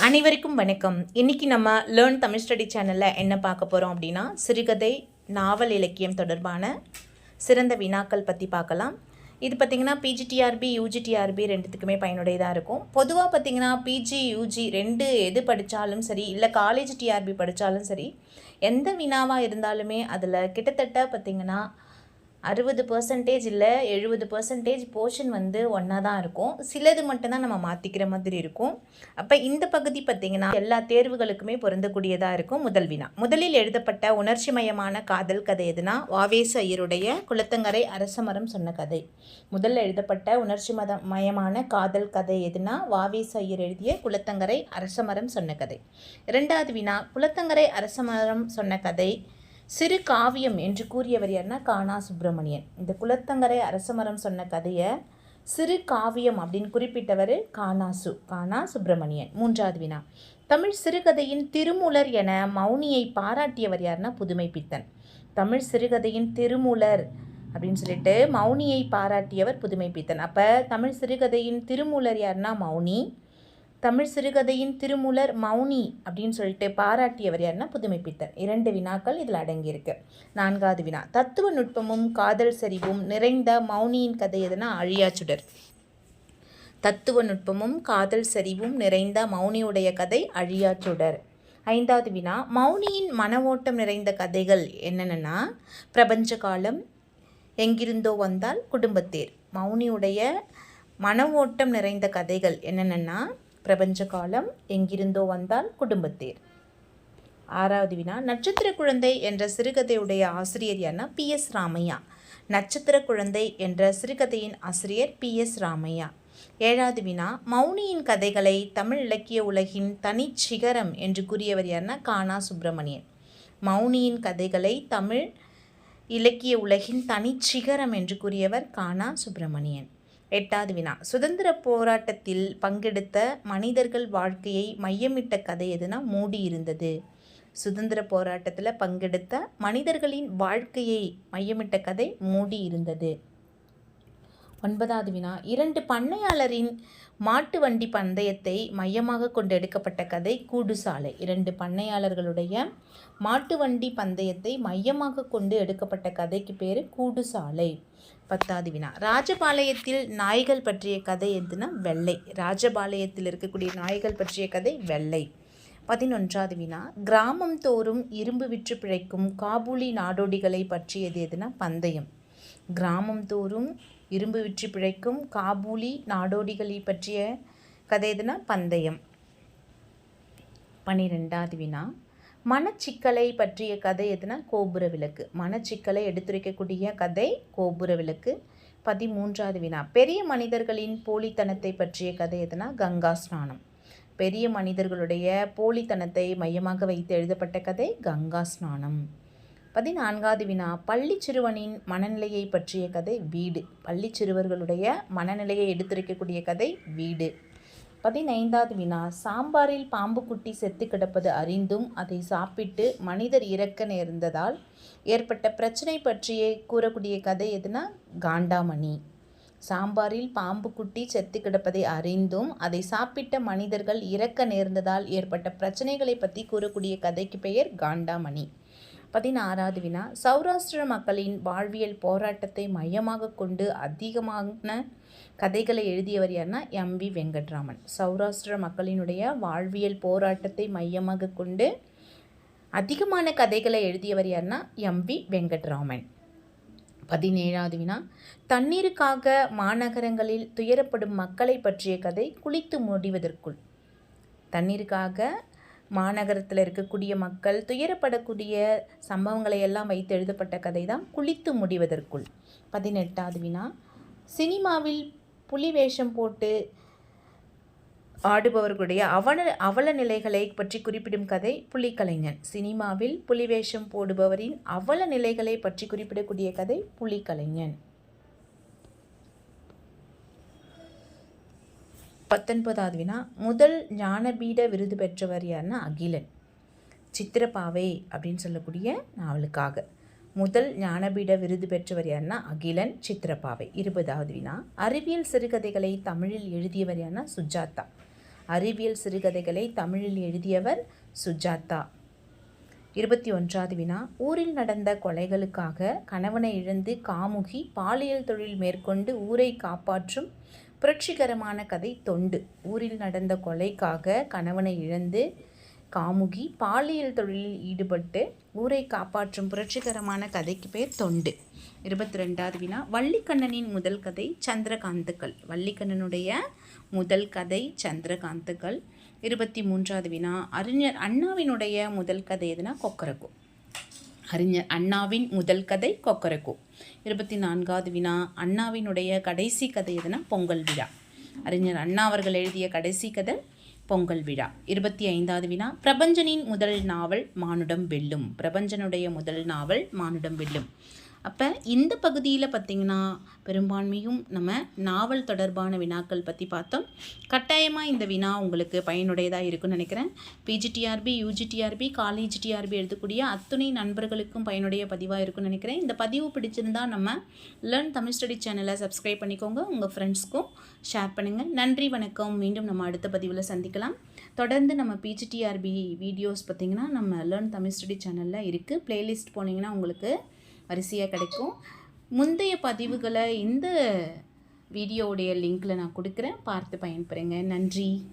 அனைவருக்கும் வணக்கம். இன்னைக்கு நம்ம லேர்ன் தமிழ் ஸ்டடி சேனலில் என்ன பார்க்க போகிறோம் அப்படின்னா சிறுகதை நாவல் இலக்கியம் தொடர்பான சிறந்த வினாக்கள் பற்றி பார்க்கலாம். இது பார்த்திங்கன்னா பிஜிடிஆர்பி யூஜிடிஆர்பி ரெண்டுத்துக்குமே பயனுடையதாக இருக்கும். பொதுவாக பார்த்திங்கன்னா பிஜி யூஜி ரெண்டு எது படித்தாலும் சரி இல்லை காலேஜ் டிஆர்பி படித்தாலும் சரி எந்த வினாவாக இருந்தாலுமே அதில் கிட்டத்தட்ட பார்த்திங்கன்னா அறுபது பர்சன்டேஜ் இல்லை எழுபது பர்சன்டேஜ் போர்ஷன் வந்து ஒன்றா தான் இருக்கும். சிலது மட்டும்தான் நம்ம மாற்றிக்கிற மாதிரி இருக்கும். அப்போ இந்த பகுதி பார்த்திங்கன்னா எல்லா தேர்வுகளுக்குமே பொருந்தக்கூடியதாக இருக்கும் முதல் வினா. முதலில் எழுதப்பட்ட உணர்ச்சிமயமான காதல் கதை எதுனா வாவேசு ஐயருடைய குளத்தங்கரை அரசமரம் சொன்ன கதை. முதல்ல எழுதப்பட்ட உணர்ச்சி மத மயமான காதல் கதை எதுனா வாவேசு ஐயர் எழுதிய குளத்தங்கரை அரசமரம் சொன்ன கதை. இரண்டாவது வினா குளத்தங்கரை அரசமரம் சொன்ன கதை. சிறு காவியம் என்று கூறியவர் யாருன்னா கானா சுப்பிரமணியன். இந்த குலத்தங்கரை அரசமரம் சொன்ன கதையை சிறு காவியம் அப்படின்னு குறிப்பிட்டவர் கானாசு கானா சுப்பிரமணியன். மூன்றாவது வினா. தமிழ் சிறுகதையின் திருமூலர் என மௌனியை பாராட்டியவர் யாருன்னா புதுமை பித்தன். தமிழ் சிறுகதையின் திருமூலர் அப்படின்னு சொல்லிட்டு மௌனியை பாராட்டியவர் புதுமை பித்தன். அப்போ தமிழ் சிறுகதையின் திருமூலர் யாருன்னா மௌனி. தமிழ் சிறுகதையின் திருமூலர் மௌனி அப்படின்னு சொல்லிட்டு பாராட்டியவர் யாருன்னா புதுமைப்பித்தர் இரண்டு வினாக்கள் இதில் அடங்கியிருக்கு. நான்காவது வினா. தத்துவ நுட்பமும் காதல் சரிவும் நிறைந்த மௌனியின் கதை எதுனா அழியாச்சுடர் தத்துவ நுட்பமும் காதல் சரிவும் நிறைந்த மௌனியுடைய கதை அழியாச்சுடர் ஐந்தாவது வினா. மௌனியின் மன ஓட்டம் நிறைந்த கதைகள் என்னென்னா பிரபஞ்ச காலம் எங்கிருந்தோ வந்தால் குடும்பத்தேர். மௌனியுடைய மன ஓட்டம் நிறைந்த கதைகள் என்னென்னா பிரபஞ்ச காலம் எங்கிருந்தோ வந்தால் குடும்பத்தேர். ஆறாவது வினா நட்சத்திர குழந்தை என்ற சிறுகதையுடைய ஆசிரியர் யானா பி. எஸ். ராமையா. நட்சத்திர குழந்தை என்ற சிறுகதையின் ஆசிரியர் பி. எஸ். ராமையா. ஏழாவது வினா மௌனியின் கதைகளை தமிழ் இலக்கிய உலகின் தனிச்சிகரம் என்று கூறியவர் யாருன்னா கானா சுப்பிரமணியன். மௌனியின் கதைகளை தமிழ் இலக்கிய உலகின் தனிச்சிகரம் என்று கூறியவர் கானா சுப்பிரமணியன். எட்டாவது வினா. சுதந்திர போராட்டத்தில் பங்கெடுத்த மனிதர்கள் வாழ்க்கையை மையமிட்ட கதை எதுனா மூடி இருந்தது. சுதந்திர போராட்டத்தில் பங்கெடுத்த மனிதர்களின் வாழ்க்கையை மையமிட்ட கதை மூடி இருந்தது. ஒன்பதாவது வினா. இரண்டு பண்ணையாளரின் மாட்டு வண்டி பந்தயத்தை மையமாக கொண்டு எடுக்கப்பட்ட கதை கூடுசாலை இரண்டு பண்ணையாளர்களுடைய மாட்டு வண்டி பந்தயத்தை மையமாக கொண்டு எடுக்கப்பட்ட கதைக்கு பேர் கூடுசாலை பத்தாவது வினா ராஜபாளையத்தில் நாய்கள் பற்றிய கதை எதுனா? வெள்ளை. ராஜபாளையத்தில் இருக்கக்கூடிய நாய்கள் பற்றிய கதை வெள்ளை. பதினொன்றாவது வினா கிராமம் தோறும் இரும்பு விற்று பிழைக்கும் காபூலி நாடோடிகளை பற்றியது எதுனா? பந்தயம். கிராமம் தோறும் இரும்பு விற்று பிழைக்கும் காபூலி நாடோடிகளை பற்றிய கதை எதுனா? பந்தயம். பனிரெண்டாவது வினா மனச்சிக்கலை பற்றிய கதை எதுனா கோபுர விளக்கு. மனச்சிக்கலை எடுத்துரைக்கக்கூடிய கதை கோபுர விளக்கு. பதிமூன்றாவது வினா. பெரிய மனிதர்களின் போலித்தனத்தை பற்றிய கதை எதுனா கங்கா ஸ்நானம். பெரிய மனிதர்களுடைய போலித்தனத்தை மையமாக வைத்து எழுதப்பட்ட கதை கங்கா ஸ்நானம். பதினான்காவது வினா. பள்ளி சிறுவனின் மனநிலையை பற்றிய கதை வீடு. பள்ளி சிறுவர்களுடைய மனநிலையை எடுத்துரைக்கக்கூடிய கதை வீடு. பதினைந்தாவது வினா. சாம்பாரில் பாம்பு குட்டி செத்து கிடப்பது அறிந்தும் அதை சாப்பிட்டு மனிதர் இறக்க நேர்ந்ததால் ஏற்பட்ட பிரச்சனை பற்றியே கூறக்கூடிய கதை எதுனா காண்டாமணி. சாம்பாரில் பாம்பு குட்டி செத்து கிடப்பதை அறிந்தும் அதை சாப்பிட்ட மனிதர்கள் இறக்க நேர்ந்ததால் ஏற்பட்ட பிரச்சனைகளை பற்றி கூறக்கூடிய கதைக்கு பெயர் காண்டாமணி. பதினாறாவது வினா. சௌராஷ்டிர மக்களின் வாழ்வியல் போராட்டத்தை மையமாக கொண்டு அதிகமான கதைகளை எழுதியவர் யார்னா எம். வி. வெங்கட்ராமன். சௌராஷ்டிர மக்களினுடைய வாழ்வியல் போராட்டத்தை மையமாக கொண்டு அதிகமான கதைகளை எழுதியவர் யார்னா எம். வி. வெங்கட்ராமன். பதினேழாவது வினா. தண்ணீருக்காக மாநகரங்களில் துயரப்படும் மக்களை பற்றிய கதை குளித்து முடிவதற்குள். தண்ணீருக்காக மாநகரத்தில் இருக்கக்கூடிய மக்கள் துயரப்படக்கூடிய சம்பவங்களை எல்லாம் வைத்து எழுதப்பட்ட கதை தான் குளித்து முடிவதற்குள். பதினெட்டாவது வினா. சினிமாவில் புலி வேஷம் போட்டு ஆடுபவர்களுடைய அவல அவல நிலைகளை பற்றி குறிப்பிடும் கதை புலிக்கலைஞன். சினிமாவில் புலிவேஷம் போடுபவரின் அவல நிலைகளை பற்றி குறிப்பிடக்கூடிய கதை புலிக்கலைஞன். பத்தொன்பதாவது வினா முதல் ஞானபீட விருது பெற்றவர் யாருன்னா அகிலன். சித்திரப்பாவை அப்படின்னு சொல்லக்கூடிய நாவலுக்காக. முதல் ஞானபீட விருது பெற்றவர் யாருன்னா அகிலன் சித்திரப்பாவை. இருபதாவது வினா அறிவியல் சிறுகதைகளை தமிழில் எழுதியவர் யாருன்னா சுஜாதா. அறிவியல் சிறுகதைகளை தமிழில் எழுதியவர் சுஜாதா. இருபத்தி ஒன்றாவது வினா ஊரில் நடந்த கொலைகளுக்காக கணவனை இழந்து காமுகி பாலியல் தொழில் மேற்கொண்டு ஊரை காப்பாற்றும் புரட்சிகரமான கதை தொண்டு. ஊரில் நடந்த கொலைக்காக கணவனை இழந்து காமுகி பாலியல் தொழிலில் ஈடுபட்டு ஊரை காப்பாற்றும் புரட்சிகரமான கதைக்கு பேர் தொண்டு. இருபத்தி ரெண்டாவது வினா வள்ளிக்கண்ணனின் முதல் கதை சந்திரகாந்துக்கள். வள்ளிக்கண்ணனுடைய முதல் கதை சந்திரகாந்துக்கள். இருபத்தி மூன்றாவது வினா அறிஞர் அண்ணாவினுடைய முதல் கதை எதுனா கொக்கரக்கோ. அறிஞர் அண்ணாவின் முதல் கதை கொக்கரக்கோ. இருபத்தி நான்காவது வினா அண்ணாவினுடைய கடைசி கதை எதுனா பொங்கல் விழா. அறிஞர் அண்ணா அவர்கள் எழுதிய கடைசி கதை பொங்கல் விழா. இருபத்தி ஐந்தாவது வினா பிரபஞ்சனின் முதல் நாவல் மானுடம் வெல்லும். பிரபஞ்சனுடைய முதல் நாவல் மானுடம் வெல்லும். அப்போ இந்த பகுதியில் பார்த்திங்கன்னா பெரும்பான்மையும் நம்ம நாவல் தொடர்பான வினாக்கள் பற்றி பார்த்தோம். கட்டாயமாக இந்த வினா உங்களுக்கு பயனுடையதாக இருக்கும்னு நினைக்கிறேன். பிஜிடிஆர்பி யூஜிடிஆர்பி காலேஜ் டிஆர்பி எழுதக்கூடிய அத்துணை நண்பர்களுக்கும் பயனுடைய பதிவாக இருக்கும்னு நினைக்கிறேன். இந்த பதிவு பிடிச்சிருந்தா நம்ம லேர்ன் தமிழ் ஸ்டடி சேனலை சப்ஸ்கிரைப் பண்ணிக்கோங்க. உங்கள் ஃப்ரெண்ட்ஸ்க்கும் ஷேர் பண்ணுங்கள் நன்றி வணக்கம். மீண்டும் நம்ம அடுத்த பதிவில் சந்திக்கலாம். தொடர்ந்து நம்ம பிஜிடிஆர்பி வீடியோஸ் பார்த்திங்கன்னா நம்ம லேர்ன் தமிழ் ஸ்டடி சேனலில் இருக்குது ப்ளேலிஸ்ட் போனீங்கன்னா உங்களுக்கு வரிசையாக கிடைக்கும். முந்தைய பதிவுகளை இந்த வீடியோவுடைய லிங்க்கில் நான் கொடுக்குறேன். பார்த்து பயன்பெறுங்க. நன்றி.